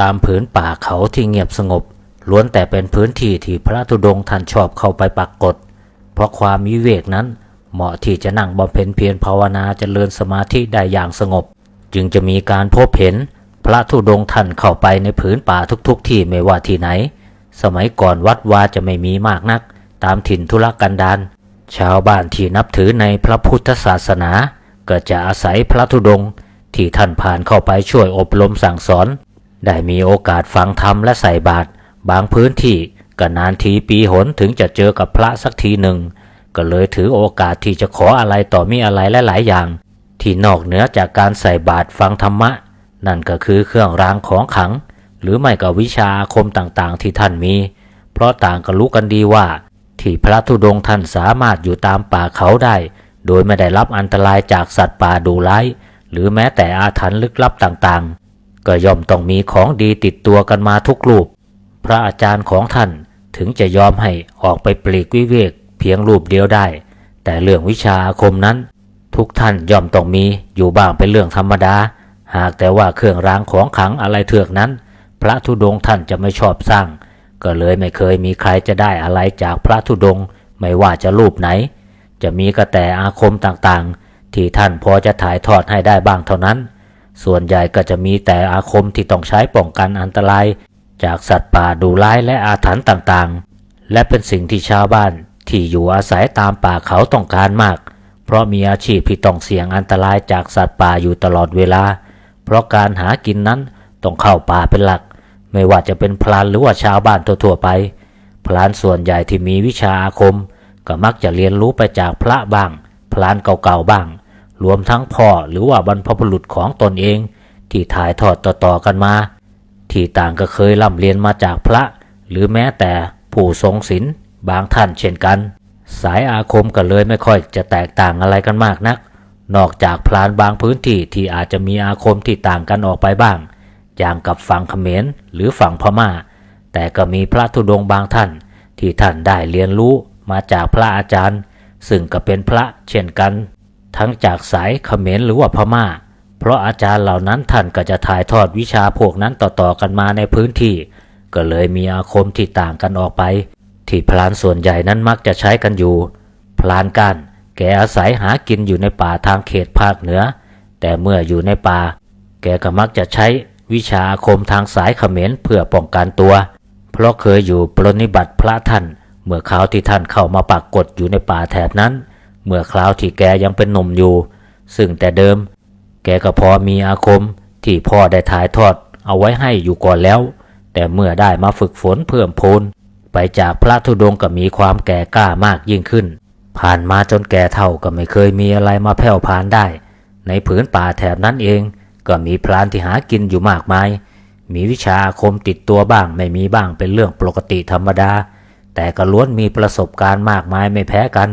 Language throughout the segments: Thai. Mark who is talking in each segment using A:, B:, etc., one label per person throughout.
A: ตามผืนป่าเขาที่เงียบสงบ ล้วนแต่เป็นพื้นที่ที่พระธุดงค์ท่านชอบเข้าไปปักกฏเพราะความวิเวกนั้นเหมาะที่จะนั่งบำเพ็ญเพียรภาวนาเจริญสมาธิได้อย่างสงบ จึงจะมีการพบเห็นพระธุดงค์ท่านเข้าไปในผืนป่าทุกๆทที่ไม่ว่าที่ไหน สมัยก่อนวัดวาจะไม่มีมากนัก ตามถิ่นธุรกันดารชาวบ้านที่นับถือในพระพุทธศาสนา ก็จะอาศัยพระธุดงค์ที่ท่านผ่านเข้าไปช่วยอบรมสั่งสอน ได้มีโอกาสฟังธรรมและใส่บาตรบางพื้นที่ก็นานทีปีหนถึงจะเจอกับพระสักทีหนึ่ง ก็เลยถือโอกาสที่จะขออะไรต่อมีอะไรหลาย ๆ อย่าง ที่นอกเหนือจากการใส่บาตรฟังธรรมะ นั่นก็คือเครื่องรางของขลัง หรือไม่ก็วิชาคมต่างๆ ที่ท่านมี เพราะต่างก็รู้กันดีว่า ที่พระธุดงค์ท่านสามารถอยู่ตามป่าเขาได้ โดยไม่ได้รับอันตรายจากสัตว์ป่าดุร้ายหรือแม้แต่อาถรรพ์ลึกลับต่างๆ ก็ย่อมต้องมีของดีติดตัวกันมาทุกรูป พระอาจารย์ของท่านถึงจะยอมให้ออกไปปลีกวิเวกเพียงรูปเดียวได้ แต่เรื่องวิชาอาคมนั้น ทุกท่านย่อมต้องมีอยู่บ้างเป็นเรื่องธรรมดา หากแต่ว่าเครื่องรางของขังอะไรเถือกนั้น พระธุดงค์ท่านจะไม่ชอบสร้าง ก็เลยไม่เคยมีใครจะได้อะไรจากพระธุดงค์ไม่ว่าจะรูปไหน จะมีก็แต่อาคมต่างๆ ที่ท่านพอจะถ่ายทอดให้ได้บ้างเท่านั้น ส่วนใหญ่ก็จะมีแต่อาคมที่ต้องใช้ป้องกันอันตราย จากสัตว์ป่าดุร้ายและอาถรรพ์ต่างๆ และเป็นสิ่งที่ชาวบ้านที่อยู่อาศัยตามป่าเขาต้องการมาก เพราะมีอาชีพที่ต้องเสี่ยงอันตรายจากสัตว์ป่าอยู่ตลอดเวลา เพราะการหากินนั้นต้องเข้าป่าเป็นหลัก ไม่ว่าจะเป็นพลานหรือว่าชาวบ้านทั่วๆไป พลานส่วนใหญ่ที่มีวิชาอาคม ก็มักจะเรียนรู้ไปจากพระบ้าง พลานเก่าๆบ้าง รวมทั้งพ่อหรือว่าบรรพบุรุษของตนเอง ที่ถ่ายทอดต่อๆกันมา ที่ต่างก็เคยร่ำเรียนมาจากพระ หรือแม้แต่ผู้ทรงศีลบางท่านเช่นกัน สายอาคมก็เลยไม่ค่อยจะแตกต่างอะไรกันมากนัก นอกจากพลานบางพื้นที่ที่อาจจะมีอาคมที่ต่างกันออกไปบ้าง อย่างกับฝั่งเขมรหรือฝั่งพม่า แต่ก็มีพระธุดงค์บางท่าน ที่ท่านได้เรียนรู้มาจากพระอาจารย์ ซึ่งก็เป็นพระเช่นกัน ทั้งจากสายเขมรหรือว่าพม่า เพราะอาจารย์เหล่านั้นท่านก็จะถ่ายทอดวิชาพวกนั้นต่อๆกันมาในพื้นที่ ก็เลยมีอาคมที่ต่างกันออกไป ที่พลานส่วนใหญ่นั้นมักจะใช้กันอยู่ พลานก้านแกอาศัยหากินอยู่ในป่าทางเขตภาคเหนือ แต่เมื่ออยู่ในป่า แกก็มักจะใช้วิชาอาคมทางสายเขมรเพื่อป้องกันตัว เพราะเคยอยู่ปรนนิบัติพระท่านเมื่อคราวที่ท่านเข้ามาปักกฏอยู่ในป่าแถบนั้น เมื่อคราวที่แกยังเป็นหนุ่มอยู่ ซึ่งแต่เดิม แกก็พอมีอาคมที่พ่อได้ถ่ายทอดเอาไว้ให้อยู่ก่อนแล้ว แต่เมื่อได้มาฝึกฝนเพิ่มพูนไปจากพระธุดงค์ก็มีความแก่กล้ามากยิ่งขึ้น ผ่านมาจนแก่เท่าก็ไม่เคยมีอะไรมาแผ่วพานได้ ในผืนป่าแถบนั้นเอง ก็มีพรานที่หากินอยู่มากมาย มีวิชาอาคมติดตัวบ้างไม่มีบ้างเป็นเรื่องปกติธรรมดา แต่ก็ล้วนมีประสบการณ์มากมายไม่แพ้กัน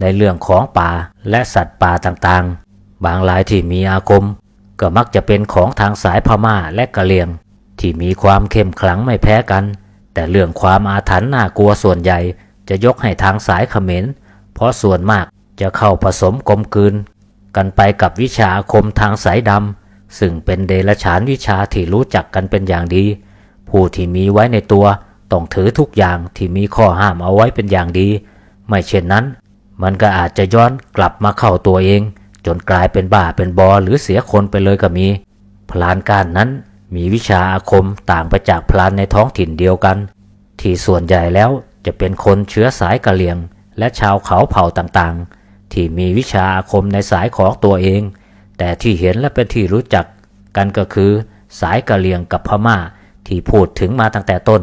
A: ในเรื่องของป่าและสัตว์ป่าต่างๆ บางรายที่มีอาคม ก็มักจะเป็นของทางสายพม่าและกะเหรี่ยง ที่มีความเข้มขลังไม่แพ้กัน แต่เรื่องความอาถรรพ์น่ากลัวส่วนใหญ่ จะยกให้ทางสายเขมร เพราะส่วนมากจะเข้าผสมกลมกลืน กันไปกับวิชาอาคมทางสายดำซึ่งเป็นเดรัจฉานวิชาที่รู้จักกันเป็นอย่างดี ผู้ที่มีไว้ในตัวต้องถือทุกอย่างที่มีข้อห้ามเอาไว้เป็นอย่างดี ไม่เช่นนั้น มันก็อาจจะย้อนกลับมาเข้าตัวเอง จนกลายเป็นบ้าเป็นบอหรือเสียคนไปเลยก็มี พลานการนั้นมีวิชาอาคมต่างไปจากพลานในท้องถิ่นเดียวกัน ที่ส่วนใหญ่แล้วจะเป็นคนเชื้อสายกะเหรี่ยง และชาวเขาเผ่าต่างๆ ที่มีวิชาอาคมในสายของตัวเอง แต่ที่เห็นและเป็นที่รู้จัก กันก็คือสายกะเหรี่ยงกับพม่าที่พูดถึงมาตั้งแต่ต้น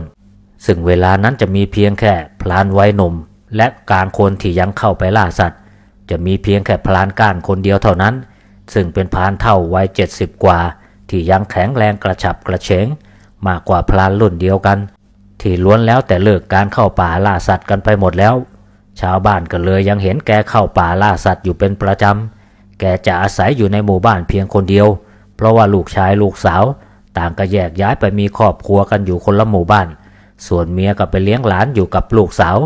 A: ซึ่งเวลานั้นจะมีเพียงแค่พลานวัยหนุ่ม และกางคนที่ยังเข้าไปล่าสัตว์ จะมีเพียงแค่พลานก้านคนเดียวเท่านั้น ซึ่งเป็นพลานเท่าวัยเจ็ดสิบกว่า ที่ยังแข็งแรงกระฉับกระเฉง มากกว่าพลานรุ่นเดียวกัน ที่ล้วนแล้วแต่เลิกการเข้าป่าล่าสัตว์กันไปหมดแล้ว ชาวบ้านก็เลยยังเห็นแกเข้าป่าล่าสัตว์อยู่เป็นประจำ แกจะอาศัยอยู่ในหมู่บ้านเพียงคนเดียว เพราะว่าลูกชายลูกสาว ต่างก็แยกย้ายไปมีครอบครัวกันอยู่คนละหมู่บ้าน ส่วนเมียก็ไปเลี้ยงหลานอยู่กับลูกสาว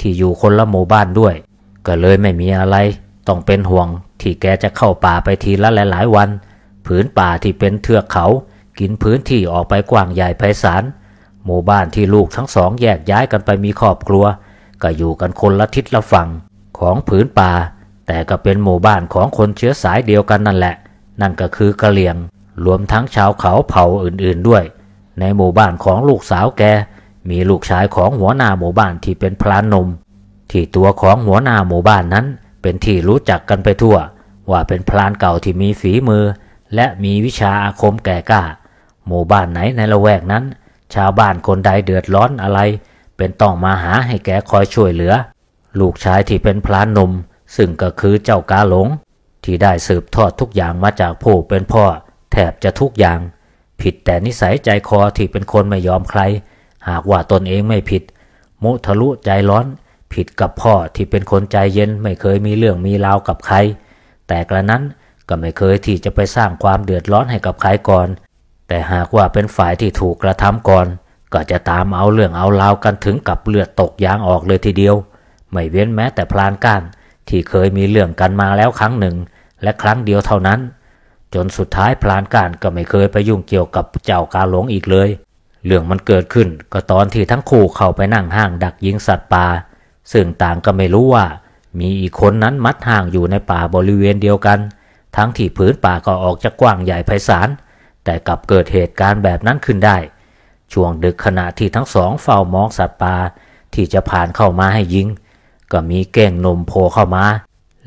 A: ที่อยู่คนละหมู่บ้านด้วย ก็เลยไม่มีอะไร ต้องเป็นห่วงที่แกจะเข้าป่าไปทีละหลาย ๆ วัน ผืนป่าที่เป็นเทือกเขา กินพื้นที่ออกไปกว้างใหญ่ไพศาลหมู่บ้านที่ลูกทั้งสองแยกย้ายกันไปมีครอบครัว ก็อยู่กันคนละทิศละฝั่งของผืนป่า แต่ก็เป็นหมู่บ้านของคนเชื้อสายเดียวกันนั่นแหละ นั่นก็คือกะเหลี่ยง รวมทั้งชาวเขาเผ่าอื่นๆด้วย ในหมู่บ้านของลูกสาวแก มีลูกชายของหัวหน้าหมู่บ้านที่เป็นพลานนม ที่ตัวของหัวหน้าหมู่บ้านนั้นเป็นที่รู้จักกันไปทั่ว ว่าเป็นพลานเก่าที่มีฝีมือ และมีวิชาอาคมแก่กล้า หมู่บ้านไหนในละแวกนั้น ชาวบ้านคนใดเดือดร้อนอะไร เป็นต้องมาหาให้แกคอยช่วยเหลือ ลูกชายที่เป็นพลานนม ซึ่งก็คือเจ้ากาหลง ที่ได้สืบทอดทุกอย่างมาจากผู้เป็นพ่อ แทบจะทุกอย่าง ผิดแต่นิสัยใจคอที่เป็นคนไม่ยอมใคร หากว่าตนเองไม่ผิด มุทะลุใจร้อน ผิดกับพ่อที่เป็นคนใจเย็นไม่เคยมีเรื่องมีราวกับใคร แต่กระนั้นก็ไม่เคยที่จะไปสร้างความเดือดร้อนให้กับใครก่อน แต่หากว่าเป็นฝ่ายที่ถูกกระทำก่อน ก็จะตามเอาเรื่องเอาราวกันถึงกับเลือดตกยางออกเลยทีเดียว ไม่เว้นแม้แต่พลานก้านที่เคยมีเรื่องกันมาแล้วครั้งหนึ่ง และครั้งเดียวเท่านั้น จนสุดท้ายพลานก้านก็ไม่เคยไปยุ่งเกี่ยวกับเจ้ากาหลงอีกเลย เรื่องมันเกิดขึ้นก็ตอนที่ทั้งคู่เข้าไปนั่งห้างดักยิงสัตว์ป่าซึ่งต่างก็ไม่รู้ว่า มีอีกคนนั้นมัดห่างอยู่ในป่าบริเวณเดียวกัน ทั้งที่ผืนป่าก็ออกจะกว้างใหญ่ไพศาลแต่กลับเกิดเหตุการณ์แบบนั้นขึ้นได้ ช่วงดึกขณะที่ทั้งสองเฝ้ามองสัตว์ป่าที่จะผ่านเข้ามาให้ยิง ก็มีเก้งนมโผล่เข้ามา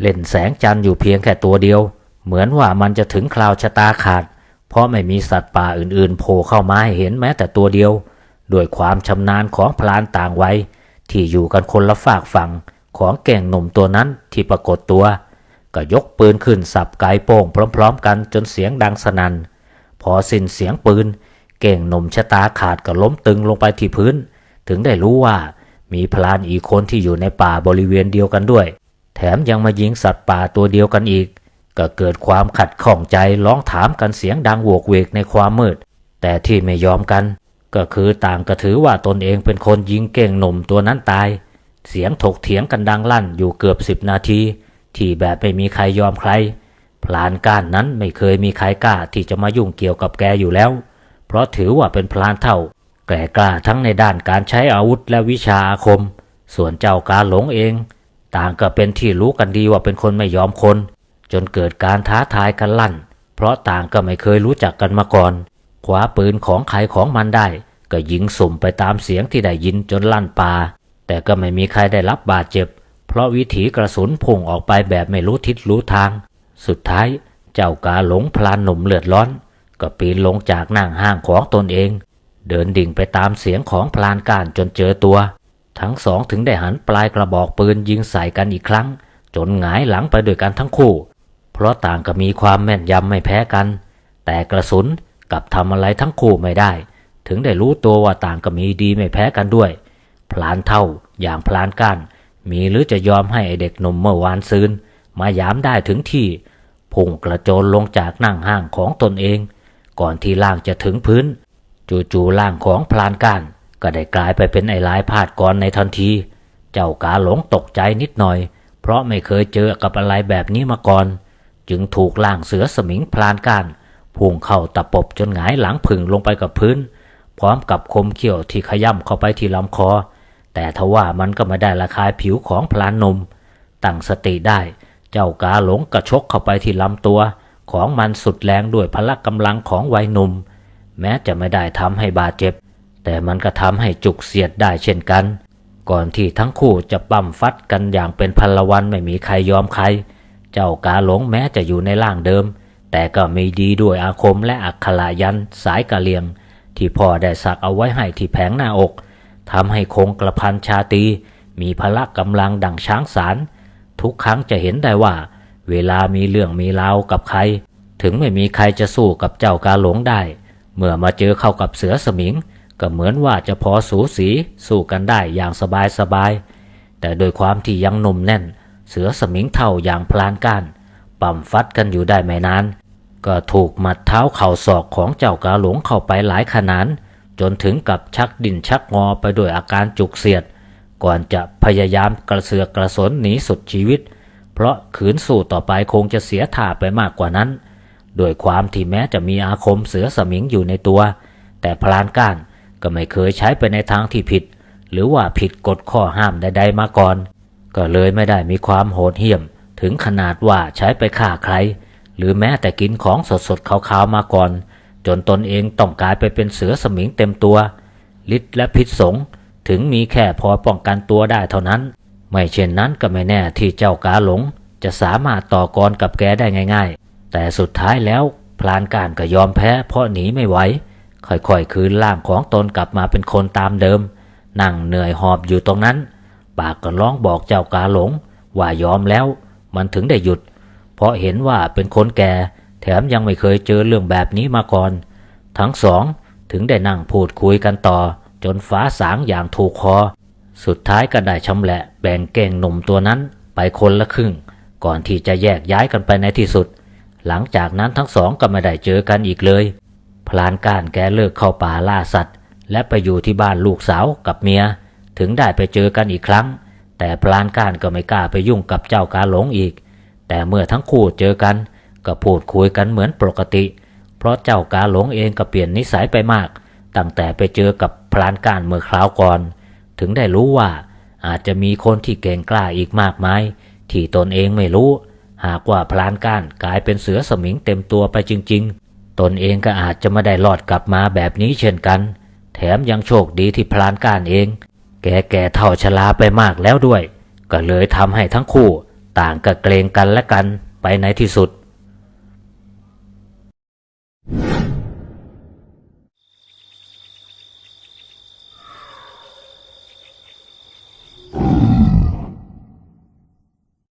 A: เล่นแสงจันทร์อยู่เพียงแค่ตัวเดียว เหมือนว่ามันจะถึงคราวชะตาขาด เพราะไม่มีสัตว์ป่าอื่นๆโผล่เข้ามาให้เห็นแม้แต่ตัวเดียว ด้วยความชำนาญของพลานต่างวัยที่อยู่กันคนละฝากฝั่งของแก่งหนุ่มตัวนั้นที่ปรากฏตัว ก็ยกปืนขึ้นสับไกโป้งพร้อมๆ กันจนเสียงดังสนัน่นพอสิ้นเสียงปืน เก่งหนุ่มชะตาขาดก็ล้มตึงลงไปที่พื้น ถึงได้รู้ว่ามีพลานอีกคนที่อยู่ในป่าบริเวณเดียวกันด้วย แถมยังมายิงสัตว์ป่าตัวเดียวกันอีก ก็เกิดความขัดข้องใจร้องถามกันเสียงดังโวกเวกในความมืด แต่ที่ไม่ยอมกัน ก็คือต่างก็ถือว่าตนเองเป็นคนยิงเก่งหนุ่มตัวนั้นตาย เสียงถกเถียงกันดังลั่นอยู่เกือบสิบนาที ที่แบบไม่มีใครยอมใคร พลานก้านนั้นไม่เคยมีใครกล้าที่จะมายุ่งเกี่ยวกับแกอยู่แล้ว เพราะถือว่าเป็นพลานเท่า แกกล้าทั้งในด้านการใช้อาวุธและวิชาอาคม ส่วนเจ้ากาหลงเอง ต่างก็เป็นที่รู้กันดีว่าเป็นคนไม่ยอมคน จนเกิดการท้าทายกันลั่น เพราะต่างก็ไม่เคยรู้จักกันมาก่อนคว้าปืนของใครของมันได้ ก็ยิงสุ่มไปตามเสียงที่ได้ยินจนลั่นป่า แต่ก็ไม่มีใครได้รับบาดเจ็บ เพราะวิถีกระสุนพุ่งออกไปแบบไม่รู้ทิศรู้ทาง สุดท้ายเจ้ากาหลงพลานหนุ่มเลือดร้อน ก็ปีนลงจากนั่งห้างของตนเอง เดินดิ่งไปตามเสียงของพลานการจนเจอตัว ทั้งสองถึงได้หันปลายกระบอกปืนยิงใส่กันอีกครั้ง จนหงายหลังไปด้วยกันทั้งคู่ เพราะต่างก็มีความแม่นยำไม่แพ้กัน แต่กระสุนกับทำอะไรทั้งคู่ไม่ได้ ถึงได้รู้ตัวว่าต่างก็มีดีไม่แพ้กันด้วย พลานเท่าอย่างพลานก้านมีหรือจะยอมให้ไอเด็กหนุ่มเมื่อวานซืนมายามได้ถึงที่พุ่งกระโจนลงจากนั่งห้างของตนเอง ก่อนที่ล่างจะถึงพื้น จู่ๆล่างของพลานก้านก็ได้กลายไปเป็นไอ้ลายพาดก่อนในทันที เจ้ากาหลงตกใจนิดหน่อย เพราะไม่เคยเจอกับอะไรแบบนี้มาก่อน จึงถูกล่างเสือสมิงพลานกานพุ่งเข้าตะปบจนหงายหลังผึ่งลงไปกับพื้น พร้อมกับคมเขี้ยวที่ขย่ำเข้าไปที่ลำคอ แต่ทว่ามันก็ไม่ได้ระคายผิวของพลานนม ตั้งสติได้ เจ้ากาหลงกระชกเข้าไปที่ลำตัว ของมันสุดแรงด้วยพละกำลังของวัยหนุ่ม แม้จะไม่ได้ทำให้บาดเจ็บ แต่มันก็ทำให้จุกเสียดได้เช่นกัน ก่อนที่ทั้งคู่จะปั้มฟัดกันอย่างเป็นพลวันไม่มีใครยอมใคร เจ้ากาหลงแม้จะอยู่ในร่างเดิม แต่ก็มีดีด้วยอาคมและอักขลายันสายกะเลียง ที่พ่อได้สักเอาไว้ให้ที่แผงหน้าอกทำให้คงกระพันชาตี มีพละกำลังดังช้างสาร ทุกครั้งจะเห็นได้ว่า เวลามีเรื่องมีราวกับใคร ถึงไม่มีใครจะสู้กับเจ้ากาหลงได้ เมื่อมาเจอเข้ากับเสือสมิง ก็เหมือนว่าจะพอสูสีสู้กันได้อย่างสบายสบายๆแต่โดยความที่ยังหนุ่มแน่น เสือสมิงเท่าอย่างพลานก้านปั่มฟัดกันอยู่ได้ไม่นาน ก็ถูกหมัดเท้าเข่าศอกของเจ้ากาหลงเข้าไปหลายขนาดจนถึงกับชักดินชักงอไปด้วยอาการจุกเสียด ก่อนจะพยายามกระเสือกกระสนหนีสุดชีวิต เพราะขืนสู้ต่อไปคงจะเสียท่าไปมากกว่านั้นโดวยความที่แม้จะมีอาคมเสือสมิงอยู่ในตัว แต่พลานก้านก็ไม่เคยใช้ไปในทางที่ผิด หรือว่าผิดกฎข้อห้ามใดๆมาก่อน ก็เลยไม่ได้มีความโหดเหี้ยม ถึงขนาดว่าใช้ไปฆ่าใคร หรือแม้แต่กินของสดๆขาวๆมาก่อน จนตนเองต้องกลายไปเป็นเสือสมิงเต็มตัวฤทธิ์และพิษสงถึงมีแค่พอป้องกันตัวได้เท่านั้น ไม่เช่นนั้นก็ไม่แน่ที่เจ้ากาหลง จะสามารถต่อกรกับแกได้ง่าย ๆ แต่สุดท้ายแล้วพลานการก็ยอมแพ้เพราะหนีไม่ไหวค่อยๆคืนร่างของตนกลับมาเป็นคนตามเดิม นั่งเหนื่อยหอบอยู่ตรงนั้น ปากก็ร้องบอกเจ้ากาหลง ว่ายอมแล้ว มันถึงได้หยุด เพราะเห็นว่าเป็นคนแก่ แถมยังไม่เคยเจอเรื่องแบบนี้มาก่อน ทั้งสองถึงได้นั่งพูดคุยกันต่อ จนฟ้าสางอย่างถูกคอ สุดท้ายก็ได้ชำแหละแบ่งเก่งหนุ่มตัวนั้นไปคนละครึ่ง ก่อนที่จะแยกย้ายกันไปในที่สุด หลังจากนั้นทั้งสองก็ไม่ได้เจอกันอีกเลย พลานการแกเลิกเข้าป่าล่าสัตว์ และไปอยู่ที่บ้านลูกสาวกับเมีย ถึงได้ไปเจอกันอีกครั้ง แต่พลานการก็ไม่กล้าไปยุ่งกับเจ้ากาหลงอีก แต่เมื่อทั้งคู่เจอกัน ก็พูดคุยกันเหมือนปกติ เพราะเจ้ากาหลงเองก็เปลี่ยนนิสัยไปมาก ตั้งแต่ไปเจอกับพลานการเมื่อคราวก่อน ถึงได้รู้ว่าอาจจะมีคนที่เก่งกล้าอีกมากมายที่ตนเองไม่รู้ หากว่าพลานก้านกลายเป็นเสือสมิงเต็มตัวไปจริง ๆ ตนเองก็อาจจะไม่ได้รอดกลับมาแบบนี้เช่นกัน แถมยังโชคดีที่พลานก้านเอง แก่แก่เท่าชราไปมากแล้วด้วย ก็เลยทำให้ทั้งคู่ต่างกับเกรงกันและกันไปในที่สุด